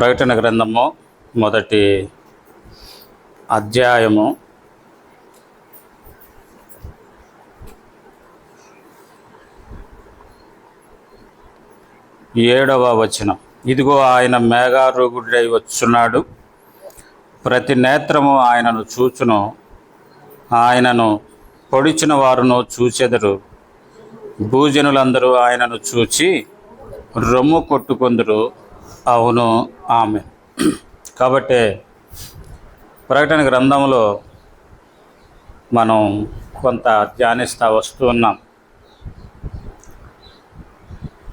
ప్రకటన గ్రంథము మొదటి అధ్యాయము. ఏడవ వచనం. ఇదిగో ఆయన మేఘారూగుడై వచ్చున్నాడు. ప్రతి నేత్రము ఆయనను చూచును. ఆయనను పొడిచిన వారును చూచెదరు. భూజనులందరూ ఆయనను చూచి రొమ్ము కొట్టుకొందరు. అవును ఆమె. కాబట్టి ప్రకటన గ్రంథంలో మనం కొంత ధ్యానిస్తా వస్తూ ఉన్నాం.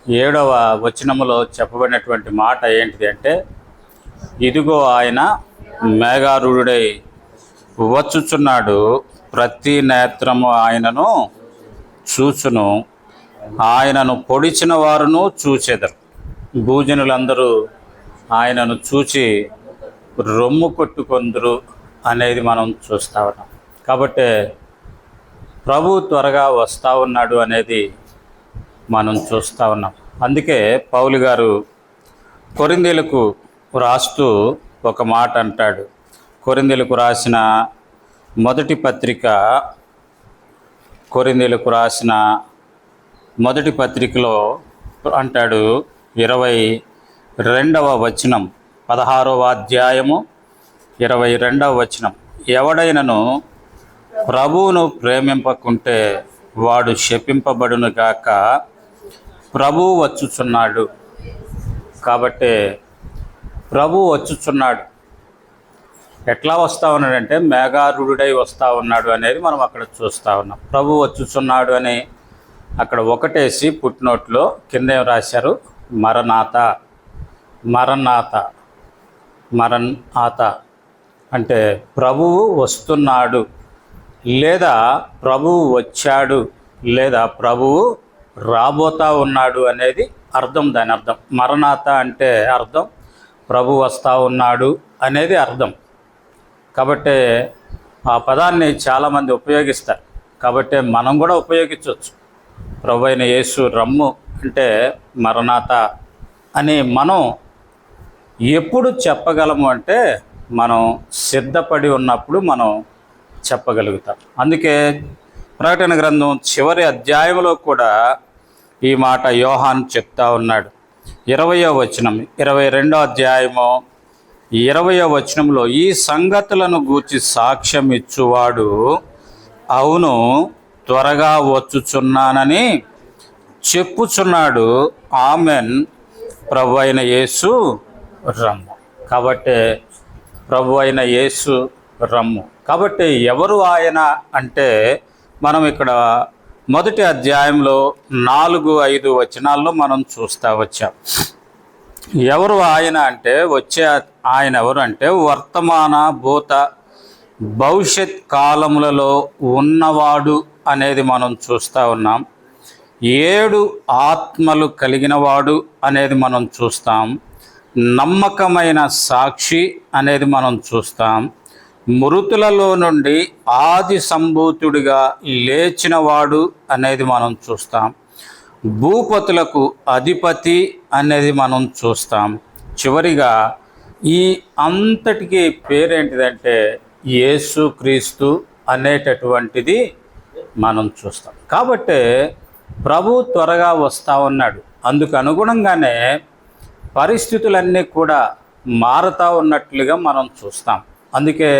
ఏడవ వచనములో చెప్పబడినటువంటి మాట ఏంటిది అంటే ఇదిగో ఆయన మేఘారుడై వచ్చుచున్నాడు ప్రతి నేత్రము ఆయనను చూచును ఆయనను పొడిచిన వారును చూచెదరు. భూజనులందరూ ఆయనను చూచి రొమ్ము కొట్టుకొందరు అనేది మనం చూస్తా ఉన్నాం. కాబట్టి ప్రభు త్వరగా వస్తూ ఉన్నాడు అనేది మనం చూస్తూ ఉన్నాం. అందుకే పౌలు గారు కొరిందీలకు రాస్తూ ఒక మాట అంటాడు. కొరిందీలకు రాసిన మొదటి పత్రిక కొరిందీలకు రాసిన మొదటి పత్రికలో అంటాడు ఇరవై రెండవ వచనం పదహారవ అధ్యాయము ఇరవై రెండవ వచనం. ఎవడైనను ప్రభువును ప్రేమింపకుంటే వాడు శపింపబడును గాక ప్రభువు వచ్చుచున్నాడు. కాబట్టి ప్రభు వచ్చుచున్నాడు. ఎట్లా వస్తా ఉన్నాడంటే మేఘారుడై వస్తా ఉన్నాడు అనేది మనం అక్కడ చూస్తూ ఉన్నాం. ప్రభు వచ్చుచున్నాడు అని అక్కడ ఒకటేసి పుట్టినోట్లో కింద రాశారు? మరణాత మరణాత మరణ్ ఆత అంటే ప్రభువు వస్తున్నాడు లేదా ప్రభువు వచ్చాడు లేదా ప్రభువు రాబోతా ఉన్నాడు అనేది అర్థం దాని అర్థం. మరణాత అంటే అర్థం ప్రభు వస్తూ ఉన్నాడు అనేది అర్థం. కాబట్టి ఆ పదాన్ని చాలామంది ఉపయోగిస్తారు. కాబట్టి మనం కూడా ఉపయోగించవచ్చు. ప్రభు యేసు రమ్ము అంటే మరణాత అని మనం ఎప్పుడు చెప్పగలము అంటే మనం సిద్ధపడి ఉన్నప్పుడు మనం చెప్పగలుగుతాం. అందుకే ప్రకటన గ్రంథం చివరి అధ్యాయంలో కూడా ఈ మాట యోహాన్ చెప్తా ఉన్నాడు. ఇరవయో వచనం ఇరవై రెండో అధ్యాయము ఇరవయో వచనంలో ఈ సంగతులను గూర్చి సాక్ష్యం ఇచ్చువాడు అవును త్వరగా వచ్చుచున్నానని చెప్పుచున్నాడు. ఆమెన్. ప్రభు అయిన యేసు రమ్ము. కాబట్టి ప్రభు అయిన యేసు రమ్ము. కాబట్టి ఎవరు ఆయన అంటే మనం ఇక్కడ మొదటి అధ్యాయంలో నాలుగు ఐదు వచనాల్లో మనం చూస్తా వచ్చాం. ఎవరు ఆయన అంటే వచ్చే ఆయన ఎవరు అంటే వర్తమాన భూత భవిష్యత్ కాలములలో ఉన్నవాడు అనేది మనం చూస్తూ ఉన్నాం. ఏడు ఆత్మలు కలిగినవాడు అనేది మనం చూస్తాం. నమ్మకమైన సాక్షి అనేది మనం చూస్తాం. మృతులలో నుండి ఆది సంభూతుడిగా లేచినవాడు అనేది మనం చూస్తాం. భూపతులకు అధిపతి అనేది మనం చూస్తాం. చివరిగా ఈ అంతటికి పేరేంటిదంటే యేసు క్రీస్తు అనేటటువంటిది మనం చూస్తాం. కాబట్టి ప్రభు త్వరగా వస్తూ ఉన్నాడు. అందుకు అనుగుణంగానే పరిస్థితులన్నీ కూడా మారుతూ ఉన్నట్లుగా మనం చూస్తాం. అందుకే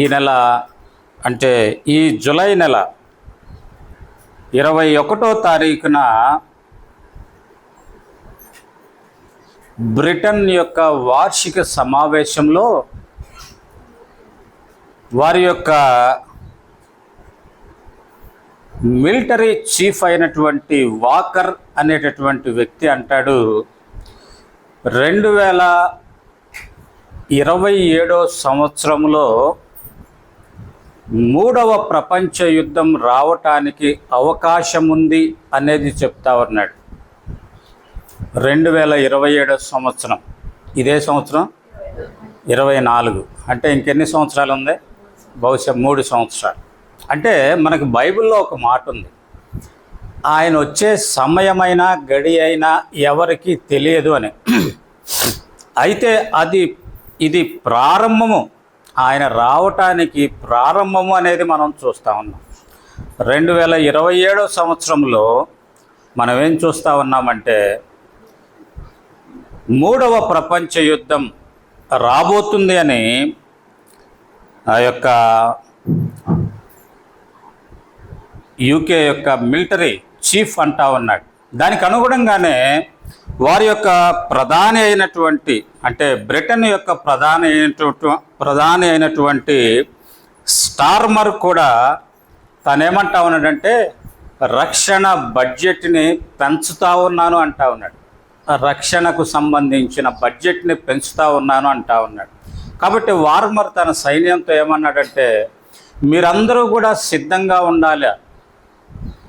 ఈ నెల అంటే ఈ జులై నెల ఇరవై ఒకటో తారీఖున బ్రిటన్ యొక్క వార్షిక సమావేశంలో వారి యొక్క మిలిటరీ చీఫ్ అయినటువంటి వాకర్ అనేటటువంటి వ్యక్తి అంటాడు రెండు వేల ఇరవై ఏడో సంవత్సరంలో మూడవ ప్రపంచ యుద్ధం రావటానికి అవకాశం ఉంది అనేది చెప్తా ఉన్నాడు. రెండు వేల ఇరవై ఏడో సంవత్సరం. ఇదే సంవత్సరం? ఇరవై నాలుగు. అంటే ఇంకెన్ని సంవత్సరాలు ఉంది? బహుశా మూడు సంవత్సరాలు. అంటే మనకు బైబిల్లో ఒక మాట ఉంది. ఆయన వచ్చే సమయమైనా గడి అయినా ఎవరికి తెలియదు అని. అయితే అది ఇది ప్రారంభము. ఆయన రావటానికి ప్రారంభము అనేది మనం చూస్తూ ఉన్నాం. రెండు వేల ఇరవై ఏడో సంవత్సరంలో మనం ఏం చూస్తూ ఉన్నామంటే మూడవ ప్రపంచ యుద్ధం రాబోతుంది అని ఆ యొక్క యూకే యొక్క మిలిటరీ చీఫ్ అంటా ఉన్నాడు. దానికి అనుగుణంగానే వారి యొక్క ప్రధాని అయినటువంటి అంటే బ్రిటన్ యొక్క ప్రధాని అయినటువంటి ప్రధాని అయినటువంటి స్టార్మర్ కూడా తనేమంటా ఉన్నాడంటే రక్షణ బడ్జెట్ని పెంచుతా ఉన్నాను అంటా ఉన్నాడు. రక్షణకు సంబంధించిన బడ్జెట్ని పెంచుతా ఉన్నాను అంటా ఉన్నాడు. కాబట్టి వార్మర్ తన సైన్యంతో ఏమన్నాడంటే మీరందరూ కూడా సిద్ధంగా ఉండాలి.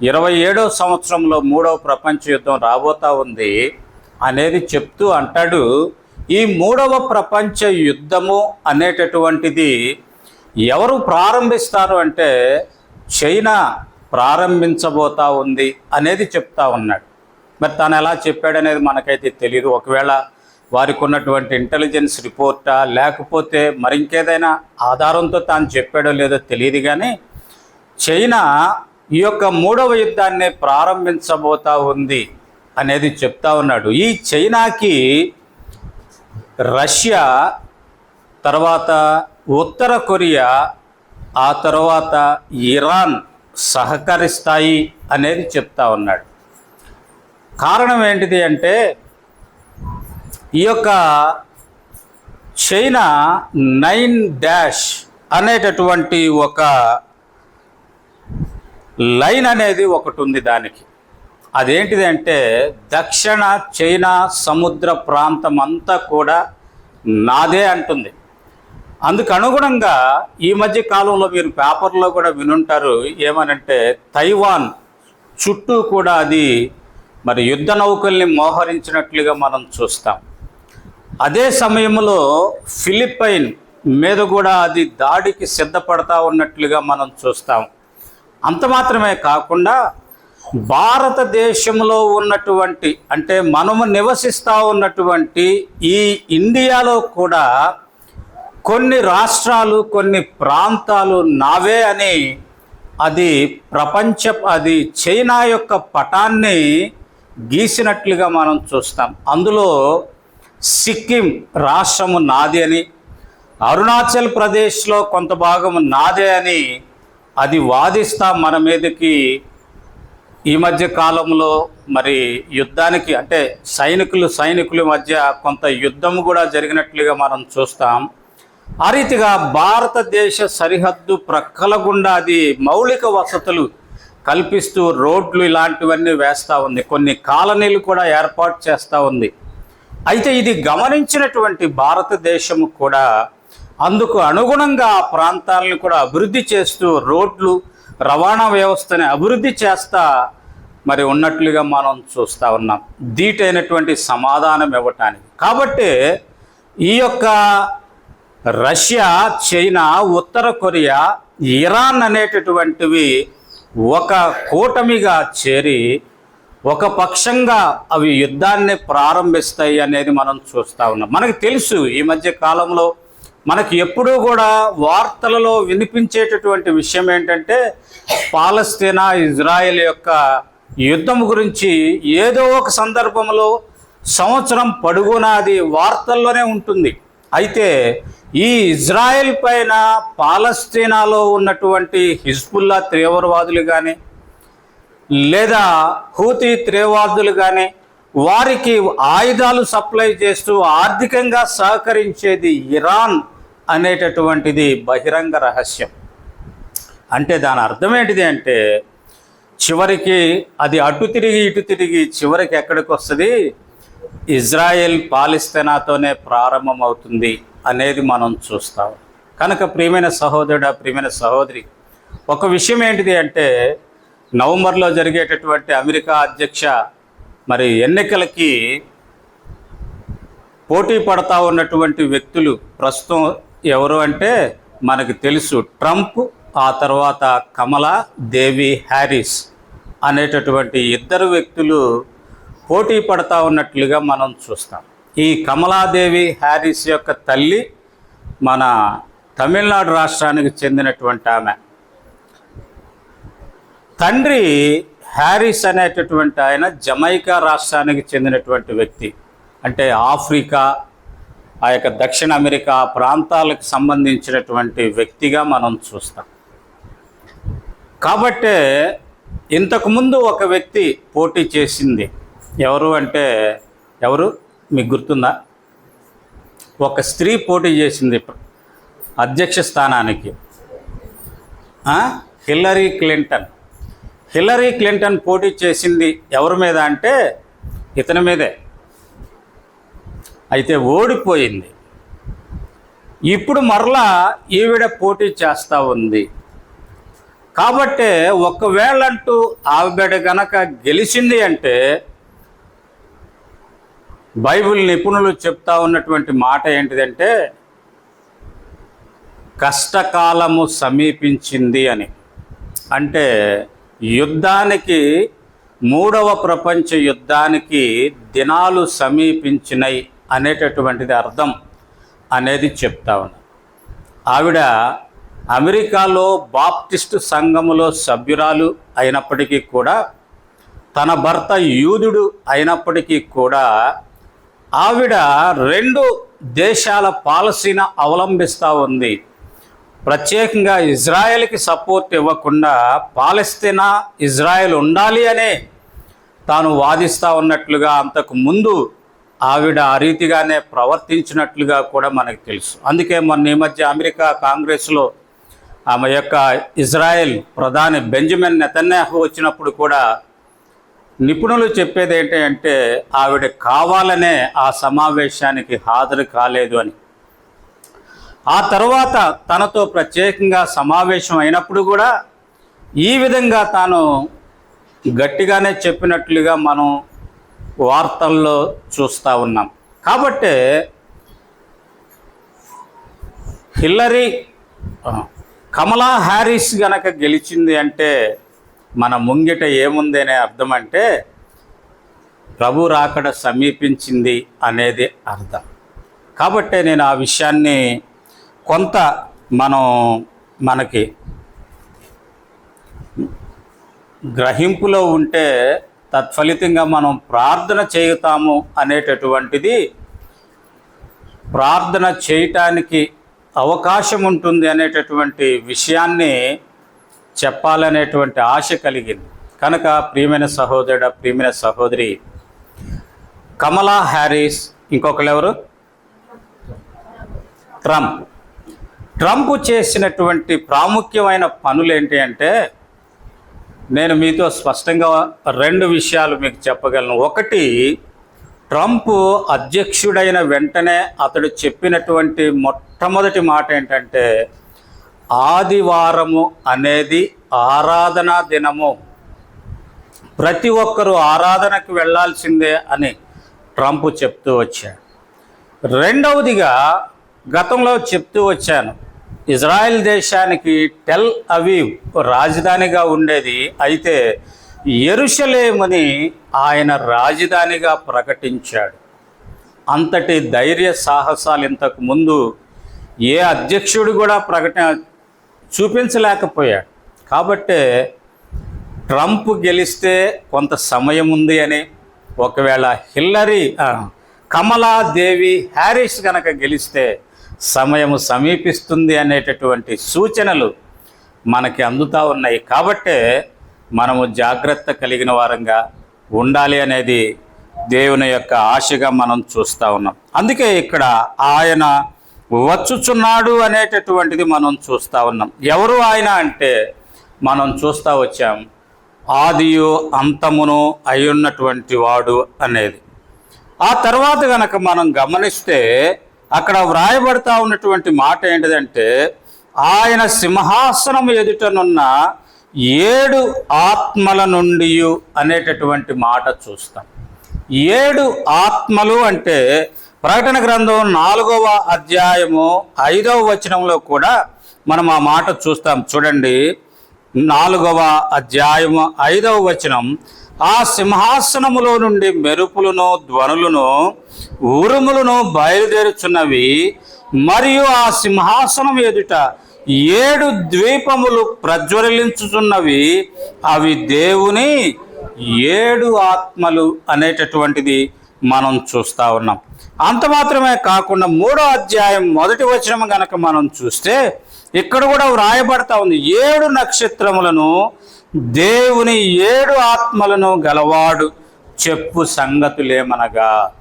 ఇరవై ఏడో సంవత్సరంలో మూడవ ప్రపంచ యుద్ధం రాబోతా ఉంది అనేది చెప్తూ అంటాడు ఈ మూడవ ప్రపంచ యుద్ధము అనేటటువంటిది ఎవరు ప్రారంభిస్తారు అంటే చైనా ప్రారంభించబోతా ఉంది అనేది చెప్తా ఉన్నాడు. మరి తను ఎలా చెప్పాడనేది మనకైతే తెలియదు ఒకవేళ వారికి ఉన్నటువంటి ఇంటెలిజెన్స్ రిపోర్టా లేకపోతే మరింకేదైనా ఆధారంతో తాను చెప్పాడో లేదో తెలియదు కానీ చైనా ఈ యొక్క మూడవ యుద్ధాన్ని ప్రారంభించబోతా ఉంది అనేది చెప్తా ఉన్నాడు. ఈ చైనాకి రష్యా తర్వాత ఉత్తర కొరియా ఆ తర్వాత ఇరాన్ సహకరిస్తాయి అనేది చెప్తా ఉన్నాడు. కారణం ఏంటిది అంటే ఈ యొక్క చైనా నైన్ డాష్ అనేటటువంటి ఒక లైన్ అనేది ఒకటి ఉంది దానికి. అదేంటిది అంటే దక్షిణ చైనా సముద్ర ప్రాంతం అంతా కూడా నాదే అంటుంది. అందుకు అనుగుణంగా ఈ మధ్య కాలంలో మీరు పేపర్లో కూడా వినుంటారు ఏమనంటే తైవాన్ చుట్టూ కూడా అది మరి యుద్ధ నౌకల్ని మోహరించినట్లుగా మనం చూస్తాం. అదే సమయంలో ఫిలిప్పైన్ మీద కూడా అది దాడికి సిద్ధపడతా ఉన్నట్లుగా మనం చూస్తాం. అంత మాత్రమే కాకుండా భారతదేశంలో ఉన్నటువంటి అంటే మనము నివసిస్తూ ఉన్నటువంటి ఈ ఇండియాలో కూడా కొన్ని రాష్ట్రాలు కొన్ని ప్రాంతాలు నావే అని అది ప్రపంచ అది చైనా యొక్క పటాన్ని గీసినట్లుగా మనం చూస్తాం. అందులో సిక్కిం రాష్ట్రము నాది అని అరుణాచల్ ప్రదేశ్లో కొంత భాగం నాదే అని అది వాదిస్తా మన మీదకి ఈ మధ్య కాలంలో మరి యుద్ధానికి అంటే సైనికులు సైనికుల మధ్య కొంత యుద్ధం కూడా జరిగినట్లుగా మనం చూస్తాం. ఆ రీతిగా భారతదేశ సరిహద్దు ప్రక్కల గుండా అది మౌలిక వసతులు కల్పిస్తూ రోడ్లు ఇలాంటివన్నీ వేస్తూ ఉంది. కొన్ని కాలనీలు కూడా ఏర్పాటు చేస్తూ ఉంది. అయితే ఇది గమనించినటువంటి భారతదేశము కూడా అందుకు అనుగుణంగా ఆ ప్రాంతాలను కూడా అభివృద్ధి చేస్తూ రోడ్లు రవాణా వ్యవస్థని అభివృద్ధి చేస్తా మరి ఉన్నట్లుగా మనం చూస్తూ ఉన్నాం. దీటైనటువంటి సమాధానం ఇవ్వటానికి. కాబట్టి ఈ యొక్క రష్యా చైనా ఉత్తర కొరియా ఇరాన్ అనేటటువంటివి ఒక కూటమిగా చేరి ఒక పక్షంగా అవి యుద్ధాన్ని ప్రారంభిస్తాయి అనేది మనం చూస్తూ ఉన్నాం. మనకు తెలుసు ఈ మధ్య కాలంలో మనకి ఎప్పుడూ కూడా వార్తలలో వినిపించేటటువంటి విషయం ఏంటంటే పాలస్తీనా ఇజ్రాయెల్ యొక్క యుద్ధం గురించి ఏదో ఒక సందర్భంలో సంవత్సరం పడుగునా అది వార్తల్లోనే ఉంటుంది. అయితే ఈ ఇజ్రాయెల్ పైన పాలస్తీనాలో ఉన్నటువంటి హిజ్బుల్లా తీవ్రవాదులు కానీ లేదా హూతీ తీవ్రవాదులు కానీ వారికి ఆయుధాలు సప్లై చేస్తూ ఆర్థికంగా సహకరించేది ఇరాన్ అనేటటువంటిది బహిరంగ రహస్యం. అంటే దాని అర్థం ఏంటిది అంటే చివరికి అది అటు తిరిగి ఇటు తిరిగి చివరికి ఎక్కడికి వస్తుంది? ఇజ్రాయెల్ పాలిస్తీనాతోనే ప్రారంభమవుతుంది అనేది మనం చూస్తాం. కనుక ప్రియమైన సహోదరుడు ప్రియమైన సహోదరి ఒక విషయం ఏంటిది అంటే నవంబర్లో జరిగేటటువంటి అమెరికా అధ్యక్ష మరి ఎన్నికలకి పోటీ పడతా ఉన్నటువంటి వ్యక్తులు ప్రస్తుతం ఎవరు అంటే మనకు తెలుసు ట్రంప్ ఆ తర్వాత కమలా దేవి హ్యారిస్ అనేటటువంటి ఇద్దరు వ్యక్తులు పోటీ పడతా ఉన్నట్లుగా మనం చూస్తాం. ఈ కమలాదేవి హ్యారిస్ యొక్క తల్లి మన తమిళనాడు రాష్ట్రానికి చెందినటువంటి ఆమె. తండ్రి హ్యారిస్ అనేటటువంటి ఆయన జమైకా రాష్ట్రానికి చెందినటువంటి వ్యక్తి. అంటే ఆఫ్రికా ఆ యొక్క దక్షిణ అమెరికా ఆ ప్రాంతాలకు సంబంధించినటువంటి వ్యక్తిగా మనం చూస్తాం. కాబట్టే ఇంతకుముందు ఒక వ్యక్తి పోటీ చేసింది. ఎవరు అంటే ఎవరు? మీకు గుర్తుందా? ఒక స్త్రీ పోటీ చేసింది అధ్యక్ష స్థానానికి. Hillary Clinton. హిల్లరీ క్లింటన్ పోటీ చేసింది ఎవరి మీద అంటే ఇతని మీదే. అయితే ఓడిపోయింది. ఇప్పుడు మరలా ఈవిడ పోటీ చేస్తూ ఉంది. కాబట్టే ఒకవేళంటూ ఆవిడ గనక గెలిచింది అంటే బైబిల్ నిపుణులు చెప్తా ఉన్నటువంటి మాట ఏంటిదంటే కష్టకాలము సమీపించింది అని. అంటే యుద్ధానికి మూడవ ప్రపంచ యుద్ధానికి దినాలు సమీపించినాయి అనేటటువంటిది అర్థం అనేది చెప్తా ఉన్నా. ఆవిడ అమెరికాలో బాప్టిస్ట్ సంఘములో సభ్యురాలు అయినప్పటికీ కూడా తన భర్త యూదుడు అయినప్పటికీ కూడా ఆవిడ రెండు దేశాల పాలసీని అవలంబిస్తూ ఉంది. ప్రత్యేకంగా ఇజ్రాయెల్కి సపోర్ట్ ఇవ్వకుండా పాలస్తీనా ఇజ్రాయెల్ ఉండాలి అనే తాను వాదిస్తూ ఉన్నట్లుగా అంతకు ముందు ఆవిడ ఆ రీతిగానే ప్రవర్తించినట్లుగా కూడా మనకు తెలుసు. అందుకే మొన్న ఈ మధ్య అమెరికా కాంగ్రెస్లో ఆమె యొక్క ఇజ్రాయెల్ ప్రధాని బెంజమిన్ నెతన్యాహు వచ్చినప్పుడు కూడా నిపుణులు చెప్పేది ఏంటి అంటే ఆవిడ కావాలనే ఆ సమావేశానికి హాజరు కాలేదు అని. ఆ తర్వాత తనతో ప్రత్యేకంగా సమావేశం అయినప్పుడు కూడా ఈ విధంగా తాను గట్టిగానే చెప్పినట్లుగా మనం వార్తల్లో చూస్తూ ఉన్నాం. కాబట్టి హిల్లరీ కమలా హ్యారిస్ గనక గెలిచింది అంటే మన ముంగిట ఏముంది అనే అర్థం అంటే ప్రభు రాకడ సమీపించింది అనేది అర్థం. కాబట్టి నేను ఆ విషయాన్ని కొంత మనం మనకి గ్రహింపులో ఉంటే తత్ఫలితంగా మనం ప్రార్థన చేయుతాము అనేటటువంటిది ప్రార్థన చేయటానికి అవకాశం ఉంటుంది అనేటటువంటి విషయాన్ని చెప్పాలనేటువంటి ఆశ కలిగింది. కనుక ప్రియమైన సహోదరుడ ప్రియమైన సహోదరి కమలా హ్యారీస్ ఇంకొకరు ఎవరు ట్రంప్. ట్రంప్ చేసినటువంటి ప్రాముఖ్యమైన పనులు ఏంటి అంటే నేను మీతో స్పష్టంగా రెండు విషయాలు మీకు చెప్పగలను. ఒకటి ట్రంప్ అధ్యక్షుడైన వెంటనే అతడు చెప్పినటువంటి మొట్టమొదటి మాట ఏంటంటే ఆదివారము అనేది ఆరాధనా దినము. ప్రతి ఒక్కరూ ఆరాధనకు వెళ్ళాల్సిందే అని ట్రంప్ చెప్తూ వచ్చాడు. రెండవదిగా గతంలో చెప్తూ వచ్చాను. ఇజ్రాయెల్ దేశానికి టెల్ అవీవ్ రాజధానిగా ఉండేది అయితే ఎరుషలేముని ఆయన రాజధానిగా ప్రకటించాడు. అంతటి ధైర్య సాహసాలు ఇంతకు ముందు ఏ అధ్యక్షుడు కూడా ప్రకటన చూపించలేకపోయాడు. కాబట్టే ట్రంప్ గెలిస్తే కొంత సమయం ఉంది అని ఒకవేళ హిల్లరీ కమలాదేవి హ్యారిస్ కనుక గెలిస్తే సమయము సమీపిస్తుంది అనేటటువంటి సూచనలు మనకి అందుతూ ఉన్నాయి. కాబట్టే మనము జాగ్రత్త కలిగిన వారంగా ఉండాలి అనేది దేవుని యొక్క ఆశగా మనం చూస్తూ ఉన్నాం. అందుకే ఇక్కడ ఆయన వచ్చుచున్నాడు అనేటటువంటిది మనం చూస్తూ ఉన్నాం. ఎవరు ఆయన అంటే మనం చూస్తూ వచ్చాం. ఆదియు అంతమును అయ్యున్నటువంటి వాడు అనేది. ఆ తర్వాత గనక మనం గమనిస్తే అక్కడ వ్రాయబడతా ఉన్నటువంటి మాట ఏంటిదంటే ఆయన సింహాసనం ఎదుటనున్న ఏడు ఆత్మల నుండి అనేటటువంటి మాట చూస్తాం. ఏడు ఆత్మలు అంటే ప్రకటన గ్రంథం నాలుగవ అధ్యాయము ఐదవ వచనంలో కూడా మనం ఆ మాట చూస్తాం. చూడండి నాలుగవ అధ్యాయము ఐదవ వచనం ఆ సింహాసనములో నుండి మెరుపులను ధ్వనులను ఉరుములను బయలుదేరుచున్నవి. మరియు ఆ సింహాసనం ఎదుట ఏడు ద్వీపములు ప్రజ్వలించుచున్నవి. అవి దేవుని ఏడు ఆత్మలు అనేటటువంటిది మనం చూస్తా ఉన్నాం. అంత మాత్రమే కాకుండా మూడో అధ్యాయం మొదటి వచనం గనక మనం చూస్తే ఇక్కడ కూడా వ్రాయబడతా ఉంది. ఏడు నక్షత్రములను దేవుని ఏడు ఆత్మలను గలవాడు చెప్పు సంగతులేమనగా.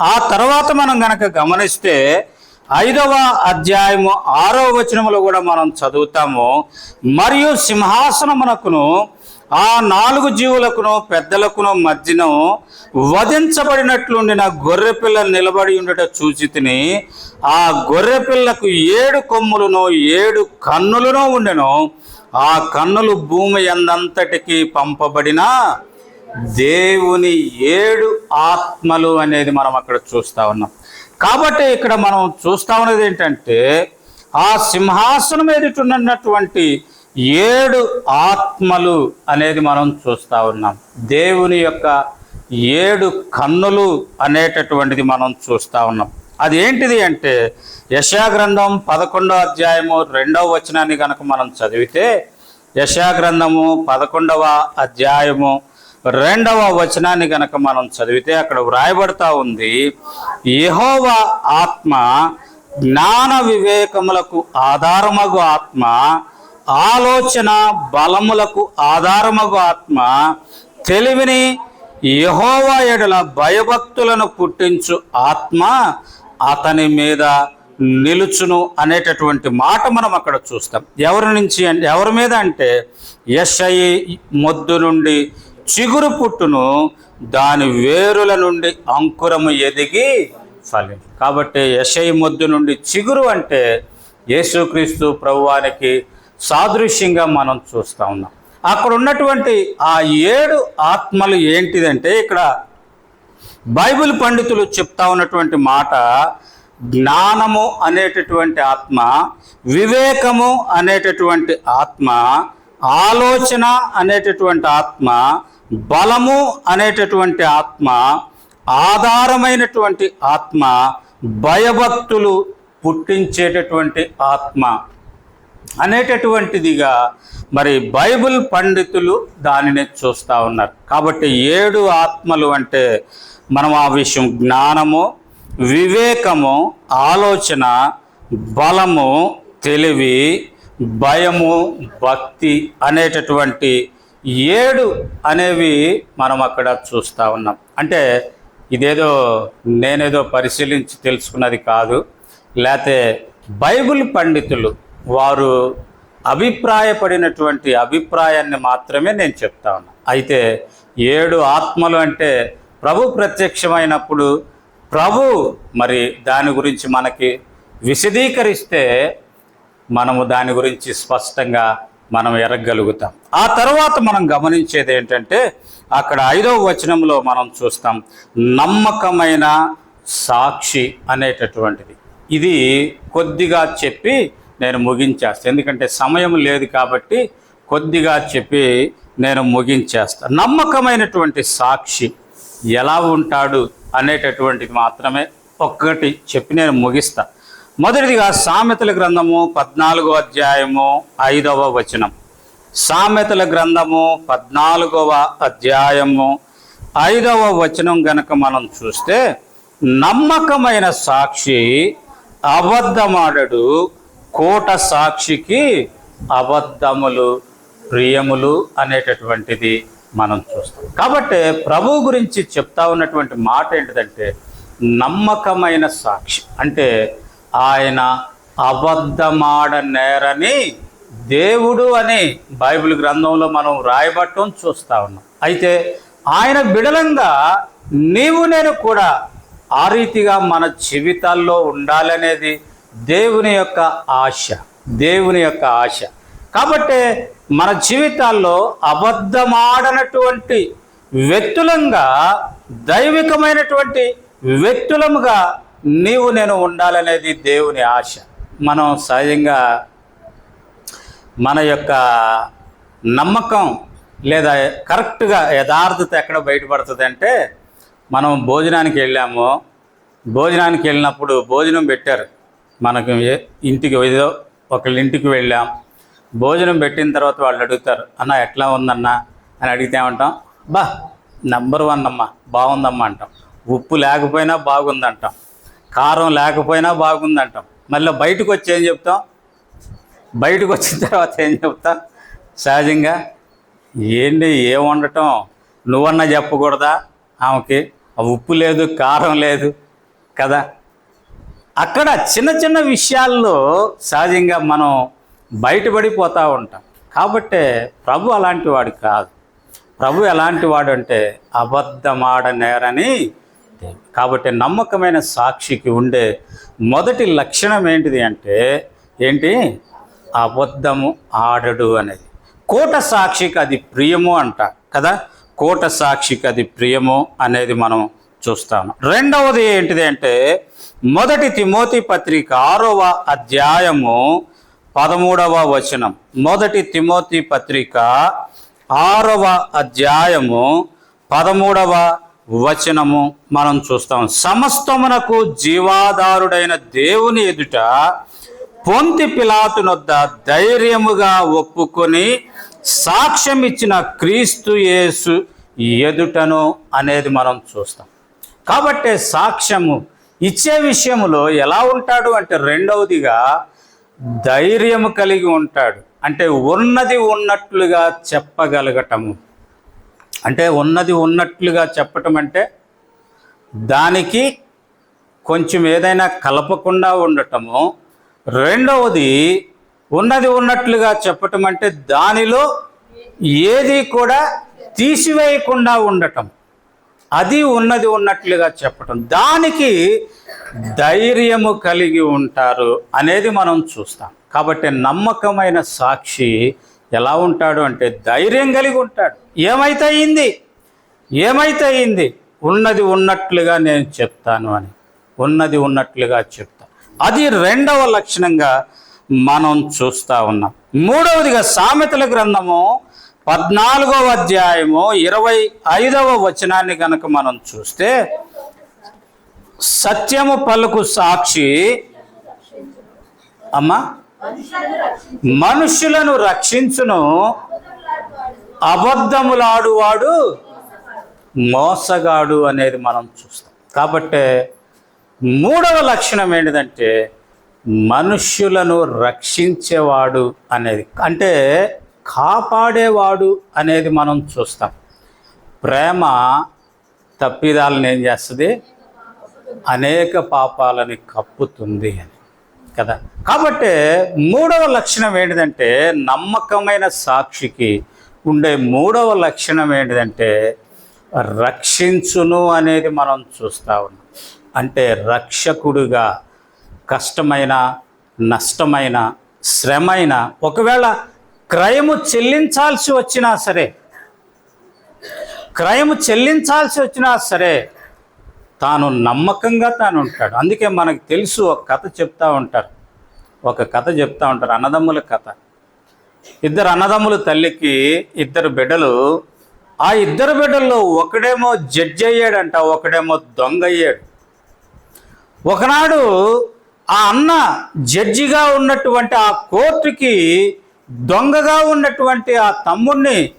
ఆ తర్వాత మనం గనక గమనిస్తే ఐదవ అధ్యాయము ఆరవ వచనములు కూడా మనం చదువుతాము. మరియు సింహాసనమునకును ఆ నాలుగు జీవులకును పెద్దలకును మధ్యను వధించబడినట్లుండిన గొర్రెపిల్ల నిలబడి ఉండట చూచి తిని ఆ గొర్రెపిల్లకు ఏడు కొమ్ములను ఏడు కన్నులను ఉండెను. ఆ కన్నులు భూమి ఎందంతటికి పంపబడిన దేవుని ఏడు ఆత్మలు అనేది మనం అక్కడ చూస్తా ఉన్నాం. కాబట్టి ఇక్కడ మనం చూస్తా ఉన్నది ఏంటంటే ఆ సింహాసనం ఎదుటిన్నటువంటి ఏడు ఆత్మలు అనేది మనం చూస్తా ఉన్నాం. దేవుని యొక్క ఏడు కన్నులు అనేటటువంటిది మనం చూస్తా ఉన్నాం. అది ఏంటిది అంటే యశాగ్రంథం పదకొండో అధ్యాయము రెండవ వచనాన్ని కనుక మనం చదివితే యశాగ్రంథము పదకొండవ అధ్యాయము రెండవ వచనాన్ని గనక మనం చదివితే అక్కడ వ్రాయబడతా ఉంది యహోవ ఆత్మ జ్ఞాన వివేకములకు ఆధారమగు ఆత్మ ఆలోచన బలములకు ఆధారమగు ఆత్మ తెలివిని యెహోవా ఎడల భయభక్తులను పుట్టించు ఆత్మ అతని మీద నిలుచును అనేటటువంటి మాట మనం అక్కడ చూస్తాం. ఎవరి నుంచి ఎవరి మీద అంటే యషయి మొద్దు నుండి చిగురు పుట్టును దాని వేరుల నుండి అంకురము ఎదిగి ఫలి కాబట్టి యషయి మొద్దు నుండి చిగురు అంటే యేసుక్రీస్తు ప్రభువానికి సాదృశ్యంగా మనం చూస్తా ఉన్నాం. అక్కడ ఉన్నటువంటి ఆ ఏడు ఆత్మలు ఏంటిదంటే ఇక్కడ బైబిల్ పండితులు చెప్తా ఉన్నటువంటి మాట జ్ఞానము అనేటటువంటి ఆత్మ వివేకము అనేటటువంటి ఆత్మ ఆలోచన అనేటటువంటి ఆత్మ బలము అనేటటువంటి ఆత్మ ఆధారమైనటువంటి ఆత్మ భయభక్తులు పుట్టించేటటువంటి ఆత్మ. అనేటటువంటిదిగా మరి బైబిల్ పండితులు దానిని చూస్తూ ఉన్నారు. కాబట్టి ఏడు ఆత్మలు అంటే మనం ఆ విషయం జ్ఞానము వివేకము ఆలోచన బలము తెలివి భయము భక్తి అనేటటువంటి ఏడు అనేవి మనం అక్కడ చూస్తూ ఉన్నాం. అంటే ఇదేదో నేనేదో పరిశీలించి తెలుసుకున్నది కాదు. లేకపోతే బైబిల్ పండితులు వారు అభిప్రాయపడినటువంటి అభిప్రాయాన్ని మాత్రమే నేను చెప్తా ఉన్నా. అయితే ఏడు ఆత్మలు అంటే ప్రభు ప్రత్యక్షమైనప్పుడు ప్రభు మరి దాని గురించి మనకి విశదీకరిస్తే మనము దాని గురించి స్పష్టంగా మనం ఎరగగలుగుతాం. ఆ తర్వాత మనం గమనించేది ఏంటంటే అక్కడ ఐదవ వచనంలో మనం చూస్తాం నమ్మకమైన సాక్షి అనేటటువంటిది. ఇది కొద్దిగా చెప్పి నేను ముగించేస్తాను ఎందుకంటే సమయం లేదు కాబట్టి కొద్దిగా చెప్పి నేను ముగించేస్తాను నమ్మకమైనటువంటి సాక్షి ఎలా ఉంటాడు అనేటటువంటిది మాత్రమే ఒక్కటి చెప్పి నేను ముగిస్తా. మొదటిదిగా సామెతల గ్రంథము పద్నాలుగో అధ్యాయము ఐదవ వచనం. సామెతల గ్రంథము పద్నాలుగవ అధ్యాయము ఐదవ వచనం గనక మనం చూస్తే నమ్మకమైన సాక్షి అబద్ధమాడడు కోట సాక్షికి అబద్ధములు ప్రియములు అనేటటువంటిది మనం చూస్తాం. కాబట్టి ప్రభు గురించి చెప్తా ఉన్నటువంటి మాట ఏంటిదంటే నమ్మకమైన సాక్షి. అంటే ఆయన అబద్ధమాడ నేరని దేవుడు అని బైబిల్ గ్రంథంలో మనం రాయబట్టం చూస్తా ఉన్నాం. అయితే ఆయన బిడలంగా నీవు నేను కూడా ఆ రీతిగా మన జీవితాల్లో ఉండాలనేది దేవుని యొక్క ఆశ దేవుని యొక్క ఆశ. కాబట్టి మన జీవితాల్లో అబద్ధమాడనటువంటి వ్యక్తులంగా దైవికమైనటువంటి వ్యక్తులముగా నీవు నేను ఉండాలనేది దేవుని ఆశ. మనం సహజంగా మన యొక్క నమ్మకం లేదా కరెక్ట్గా యథార్థత ఎక్కడ బయటపడుతుంది అంటే మనం భోజనానికి వెళ్ళాము. భోజనానికి వెళ్ళినప్పుడు భోజనం పెట్టారు. మనకు ఏ- ఇంటికి ఏదో ఒకళ్ళ ఇంటికి వెళ్ళాం. భోజనం పెట్టిన తర్వాత వాళ్ళు అడుగుతారు అన్న ఎట్లా ఉందన్నా? అని అడిగితే ఏమంటాం బా నెంబర్ వన్ అమ్మా బాగుందమ్మా అంటాం. ఉప్పు లేకపోయినా బాగుందంటాం. కారం లేకపోయినా బాగుందంటాం. మళ్ళీ బయటకు వచ్చి ఏం చెప్తాం? బయటకు వచ్చిన తర్వాత ఏం చెప్తాం? సహజంగా ఏంటి ఏం వండటం? నువ్వన్నా చెప్పకూడదా? ఆమెకి ఆ ఉప్పు లేదు కారం లేదు కదా? అక్కడ చిన్న చిన్న విషయాల్లో సహజంగా మనం బయటపడిపోతూ ఉంటాం. కాబట్టే ప్రభు అలాంటి వాడు కాదు. ప్రభు ఎలాంటి వాడు అంటే అబద్ధమాడనేరని కాబట్టి నమ్మకమైన సాక్షికి ఉండే మొదటి లక్షణం ఏంటిది అంటే ఏంటి? అబద్ధము ఆడడు అనేది. కోట సాక్షికి అది ప్రియము అంట కదా? కోట సాక్షికి అది ప్రియము అనేది మనం చూస్తాను. రెండవది ఏంటిది అంటే మొదటి తిమోతి పత్రిక ఆరవ అధ్యాయము పదమూడవ వచనం. మొదటి తిమోతి పత్రిక ఆరవ అధ్యాయము పదమూడవ వచనము మనం చూస్తాం. సమస్తమునకు జీవాధారుడైన దేవుని ఎదుట పొంతి పిలాతునొద్ద ధైర్యముగా ఒప్పుకొని సాక్ష్యం ఇచ్చిన క్రీస్తు యేసు ఎదుటను అనేది మనం చూస్తాం. కాబట్టి సాక్ష్యము. ఇచ్చే విషయములో ఎలా ఉంటాడు అంటే రెండవదిగా ధైర్యము కలిగి ఉంటాడు. అంటే ఉన్నది ఉన్నట్లుగా చెప్పగలగటము. అంటే ఉన్నది ఉన్నట్లుగా చెప్పటం అంటే దానికి కొంచెం ఏదైనా కలపకుండా ఉండటము. రెండవది ఉన్నది ఉన్నట్లుగా చెప్పటం అంటే దానిలో ఏది కూడా తీసివేయకుండా ఉండటం. అది ఉన్నది ఉన్నట్లుగా చెప్పటం. దానికి ధైర్యము కలిగి ఉంటారు అనేది మనం చూస్తాం. కాబట్టి నమ్మకమైన సాక్షి ఎలా ఉంటాడు అంటే ధైర్యం కలిగి ఉంటాడు. ఏమైతే అయింది ఏమైతే అయింది ఉన్నది ఉన్నట్లుగా నేను చెప్తాను అని. ఉన్నది ఉన్నట్లుగా చెప్తా. అది రెండవ లక్షణంగా మనం చూస్తూ ఉన్నాం. మూడవదిగా సామెతల గ్రంథము పద్నాలుగవ అధ్యాయము ఇరవై ఐదవ వచనాన్ని కనుక మనం చూస్తే సత్యము పలుకు సాక్షి అమ్మా మనుష్యులను రక్షించును అబద్ధములాడువాడు మోసగాడు అనేది మనం చూస్తాం. కాబట్టి మూడవ లక్షణం ఏంటిదంటే మనుష్యులను రక్షించేవాడు అనేది. అంటే కాపాడేవాడు అనేది మనం చూస్తాం. ప్రేమ తప్పిదాలను ఏం చేస్తుంది? అనేక పాపాలని కప్పుతుంది అని. కదా? కాబట్టి మూడవ లక్షణం ఏంటిదంటే నమ్మకమైన సాక్షికి ఉండే మూడవ లక్షణం ఏంటిదంటే రక్షించును అనేది మనం చూస్తూ ఉన్నాం. అంటే రక్షకుడుగా కష్టమైన నష్టమైన శ్రమైన ఒకవేళ క్రయము చెల్లించాల్సి వచ్చినా సరే క్రయము చెల్లించాల్సి వచ్చినా సరే తాను నమ్మకంగా తాను ఉంటాడు. అందుకే మనకు తెలుసు ఒక కథ చెప్తా ఉంటారు. ఒక కథ చెప్తా ఉంటారు. అన్నదమ్ముల కథ. ఇద్దరు అన్నదమ్ముల తల్లికి ఇద్దరు బిడ్డలు. ఆ ఇద్దరు బిడ్డల్లో ఒకడేమో జడ్జి అయ్యాడంట ఒకడేమో దొంగ అయ్యాడు. ఒకనాడు ఆ అన్న జడ్జిగా ఉన్నటువంటి ఆ కోర్టుకి దొంగగా ఉన్నటువంటి ఆ తమ్ముణ్ణి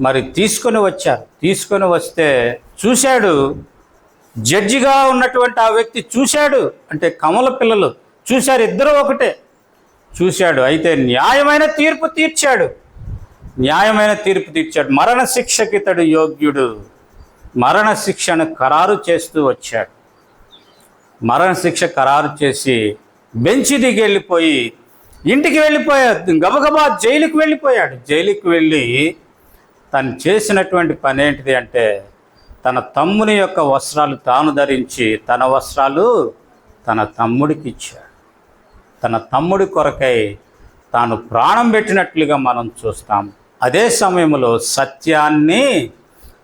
మరి తీసుకొని వచ్చారు. తీసుకొని వస్తే చూశాడు. జడ్జిగా ఉన్నటువంటి ఆ వ్యక్తి చూశాడు. అంటే కమల పిల్లలు చూశారు ఇద్దరు ఒకటే. చూశాడు. అయితే న్యాయమైన తీర్పు తీర్చాడు. న్యాయమైన తీర్పు తీర్చాడు. మరణ శిక్షకి ఇతడు యోగ్యుడు. మరణ శిక్షను ఖరారు చేస్తూ వచ్చాడు. మరణ శిక్ష ఖరారు చేసి బెంచి దిగి వెళ్ళిపోయి ఇంటికి వెళ్ళిపోయాడు. గబగబా జైలుకి వెళ్ళిపోయాడు. జైలుకి వెళ్ళి తను చేసినటువంటి పని ఏంటిది అంటే తన తమ్ముని యొక్క వస్త్రాలు తాను ధరించి తన వస్త్రాలు తన తమ్ముడికి ఇచ్చాడు. తన తమ్ముడి కొరకై తాను ప్రాణం పెట్టినట్లుగా మనం చూస్తాం. అదే సమయంలో సత్యాన్ని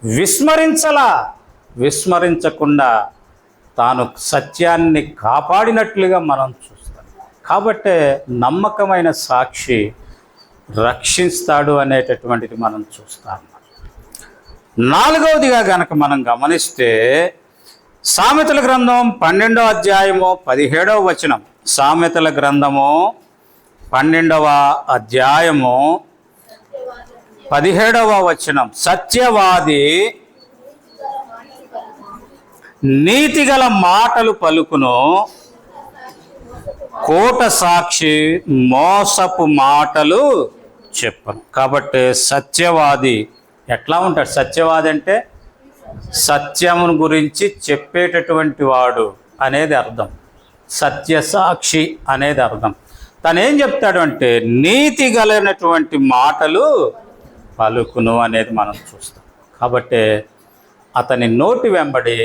విస్మరించలా. విస్మరించకుండా తాను సత్యాన్ని కాపాడినట్లుగా మనం చూస్తాం. కాబట్టే నమ్మకమైన సాక్షి రక్షిస్తాడు అనేటటువంటిది మనం చూస్తాం నాలుగవదిగా గనక మనం గమనిస్తే సామెతల గ్రంథం పన్నెండవ అధ్యాయము పదిహేడవ వచనం. సామెతల గ్రంథము పన్నెండవ అధ్యాయము పదిహేడవ వచనం. సత్యవాది నీతిగల మాటలు పలుకును కోట సాక్షి మోసపు మాటలు చెప్పను కాబట్టి సత్యవాది ఎట్లా ఉంటాడు? సత్యవాది అంటే సత్యమును గురించి చెప్పేటటువంటి వాడు అనేది అర్థం. సత్య సాక్షి అనేది అర్థం. తను ఏం చెప్తాడు అంటే నీతి గలైనటువంటి మాటలు పలుకును అనేది మనం చూస్తాం. కాబట్టి అతని నోటి వెంబడి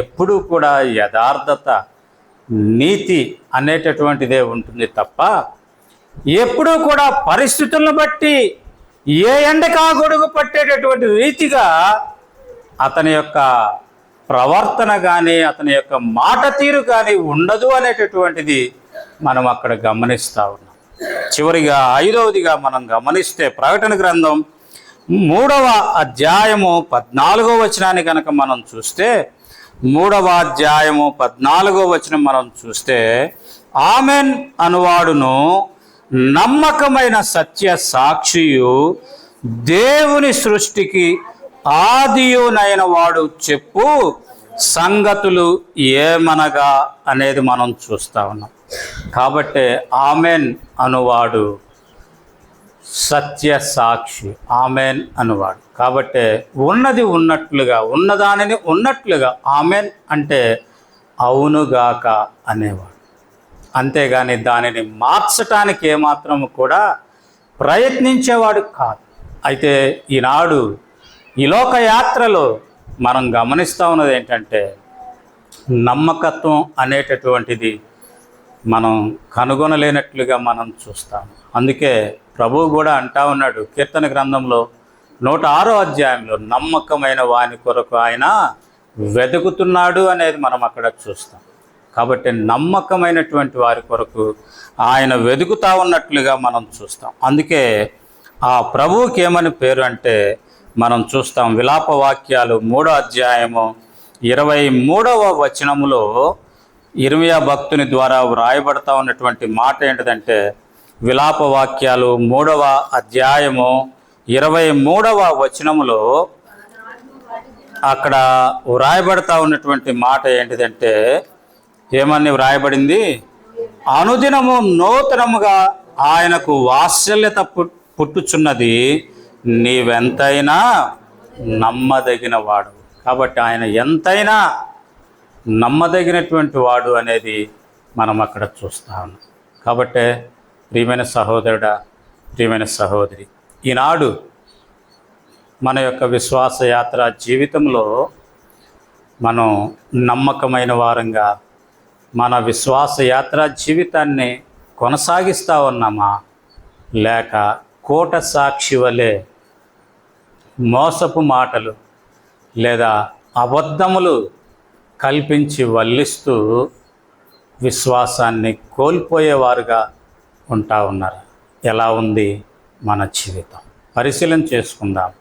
ఎప్పుడూ కూడా యథార్థత నీతి అనేటటువంటిదే ఉంటుంది తప్ప ఎప్పుడూ కూడా పరిస్థితులను బట్టి ఏ ఎండకా గొడుగు పట్టేటటువంటి రీతిగా అతని యొక్క ప్రవర్తన కానీ అతని యొక్క మాట తీరు కానీ ఉండదు అనేటటువంటిది మనం అక్కడ గమనిస్తూ ఉన్నాం. చివరిగా ఐదవదిగా మనం గమనిస్తే ప్రకటన గ్రంథం మూడవ అధ్యాయము పద్నాలుగో వచనాన్ని కనుక మనం చూస్తే మూడవ అధ్యాయము పద్నాలుగో వచనం మనం చూస్తే ఆమెన్ అనువాడును నమ్మకమైన సత్య సాక్షియు దేవుని సృష్టికి ఆదియునైన వాడు చెప్పు సంగతులు ఏమనగా? అనేది మనం చూస్తా ఉన్నాం. కాబట్టి ఆమెన్ అనువాడు సత్య సాక్షి ఆమెన్ అనువాడు. కాబట్టి ఉన్నది ఉన్నట్లుగా ఉన్నదానిని ఉన్నట్లుగా ఆమెన్ అంటే అవునుగాక అనేవాడు. అంతేగాని దానిని మార్చటానికి ఏమాత్రం కూడా ప్రయత్నించేవాడు కాదు. అయితే ఈనాడు ఈ లోక యాత్రలో మనం గమనిస్తూ ఉన్నది ఏంటంటే నమ్మకత్వం అనేటటువంటిది మనం కనుగొనలేనట్లుగా మనం చూస్తాం అందుకే ప్రభువు కూడా అంటా ఉన్నాడు కీర్తన గ్రంథంలో నూట ఆరో అధ్యాయంలో నమ్మకమైన వాని కొరకు ఆయన వెతుకుతున్నాడు అనేది మనం అక్కడ చూస్తాం. కాబట్టి నమ్మకమైనటువంటి వారి కొరకు ఆయన వెతుకుతా ఉన్నట్లుగా మనం చూస్తాం. అందుకే ఆ ప్రభువుకి ఏమని పేరు అంటే మనం చూస్తాం విలాప వాక్యాలు మూడో అధ్యాయము ఇరవై మూడవ వచనములో ఇర్మియా భక్తుని ద్వారా వ్రాయబడతా ఉన్నటువంటి మాట ఏంటిదంటే విలాప వాక్యాలు మూడవ అధ్యాయము ఇరవై మూడవ వచనములో అక్కడ వ్రాయబడతా ఉన్నటువంటి మాట ఏంటిదంటే ఏమని వ్రాయబడింది? అనుదినము నూతనముగా ఆయనకు వాత్సల్యత పు- పుట్టుచున్నది నీవెంతైనా నమ్మదగిన వాడు కాబట్టి ఆయన ఎంతైనా నమ్మదగినటువంటి వాడు అనేది మనం అక్కడ చూస్తా ఉన్నాం. కాబట్టి ప్రియమైన సహోదరుడా ప్రియమైన సహోదరి ఈనాడు మన యొక్క విశ్వాస యాత్ర జీవితంలో మనం నమ్మకమైన వారంగా మన విశ్వాస యాత్ర జీవితాన్ని కొనసాగిస్తూ ఉన్నామా? లేక కోట సాక్షి వలె మోసపు మాటలు లేదా అబద్ధములు కల్పించి వల్లిస్తూ విశ్వాసాన్ని కోల్పోయేవారుగా ఉంటా ఉన్నారు. ఎలా ఉంది? మన జీవితం. పరిశీలన చేసుకుందాం.